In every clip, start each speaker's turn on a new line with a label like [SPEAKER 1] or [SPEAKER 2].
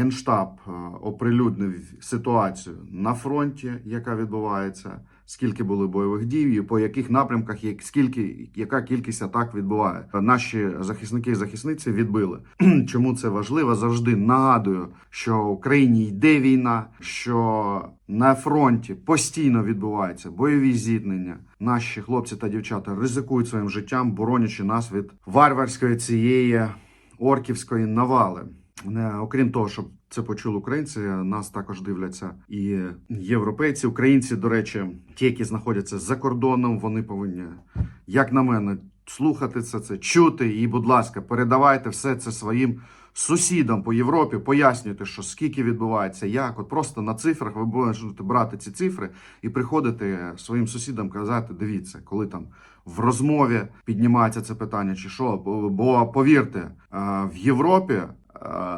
[SPEAKER 1] Генштаб е, оприлюднив ситуацію на фронті, яка відбувається, скільки були бойових дій, і по яких напрямках, скільки, яка кількість атак відбуває. Наші захисники і захисниці відбили. Чому це важливо? Завжди нагадую, що в Україні йде війна, що на фронті постійно відбуваються бойові зіткнення. Наші хлопці та дівчата ризикують своїм життям, боронячи нас від варварської цієї орківської навали. Окрім того, щоб це почули українці, нас також дивляться і європейці, українці, до речі, ті, які знаходяться за кордоном, вони повинні, як на мене, слухати це, це чути. І, будь ласка, передавайте все це своїм сусідам по Європі, пояснюйте, що скільки відбувається, як. От просто на цифрах ви будете брати ці цифри і приходити своїм сусідам казати: дивіться, коли там в розмові піднімається це питання, чи що. Бо, повірте, в Європі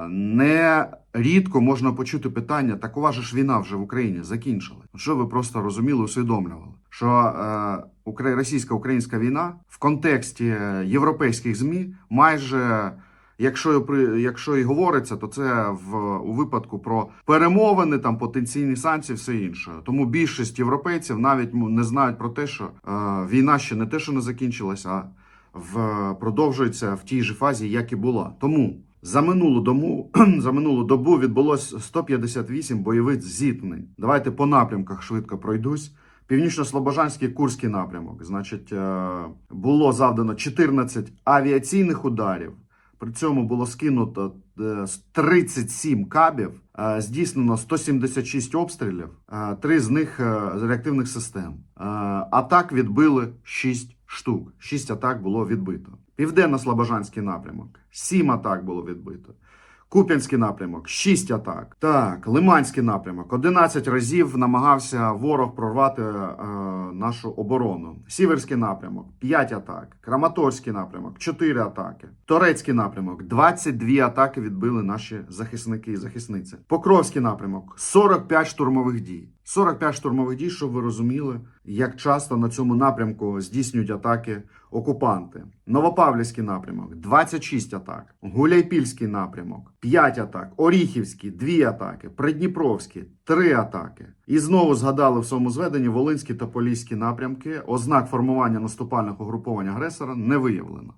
[SPEAKER 1] не рідко можна почути питання: такова же ж війна вже в Україні закінчили. Що ви просто розуміли, усвідомлювали? Що е, російсько-українська війна в контексті е, європейських змі майже. Якщо, якщо і говориться, то це в у випадку про перемовини, там потенційні санкції, все інше. Тому більшість європейців навіть не знають про те, що е, війна ще не те, що не закінчилась, а в продовжується в тій же фазі, як і була. Тому за минулу дому за минулу добу відбулось 158 бойових зіткнень. Давайте по напрямках швидко пройдусь. Північно-Слобожанський Курський напрямок. Значить, е, було завдано 14 авіаційних ударів. При цьому було скинуто е, 37 кабів, е, здійснено 176 обстрілів, е, три з них е, з реактивних систем. Е, Атак відбили 6 штук. 6 атак було відбито. Південно-Слобожанський напрямок. 7 атак було відбито. Куп'янський напрямок 6 атак. Так, Лиманський напрямок 11 разів намагався ворог прорвати е, нашу оборону. Сіверський напрямок 5 атак. Краматорський напрямок 4 атаки. Торецький напрямок 22 атаки відбили наші захисники і захисниці. Покровський напрямок 45 штурмових дій. 45 штурмових дій, щоб ви розуміли, як часто на цьому напрямку здійснюють атаки окупанти. Новопавлівський напрямок 26 атак. Гуляйпільський напрямок 5 атак. Оріхівський 2 атаки. Придніпровський 3 атаки. І знову згадали в своєму зведенні Волинський та Поліський напрямки. Ознак формування наступальних угруповань агресора не виявлено.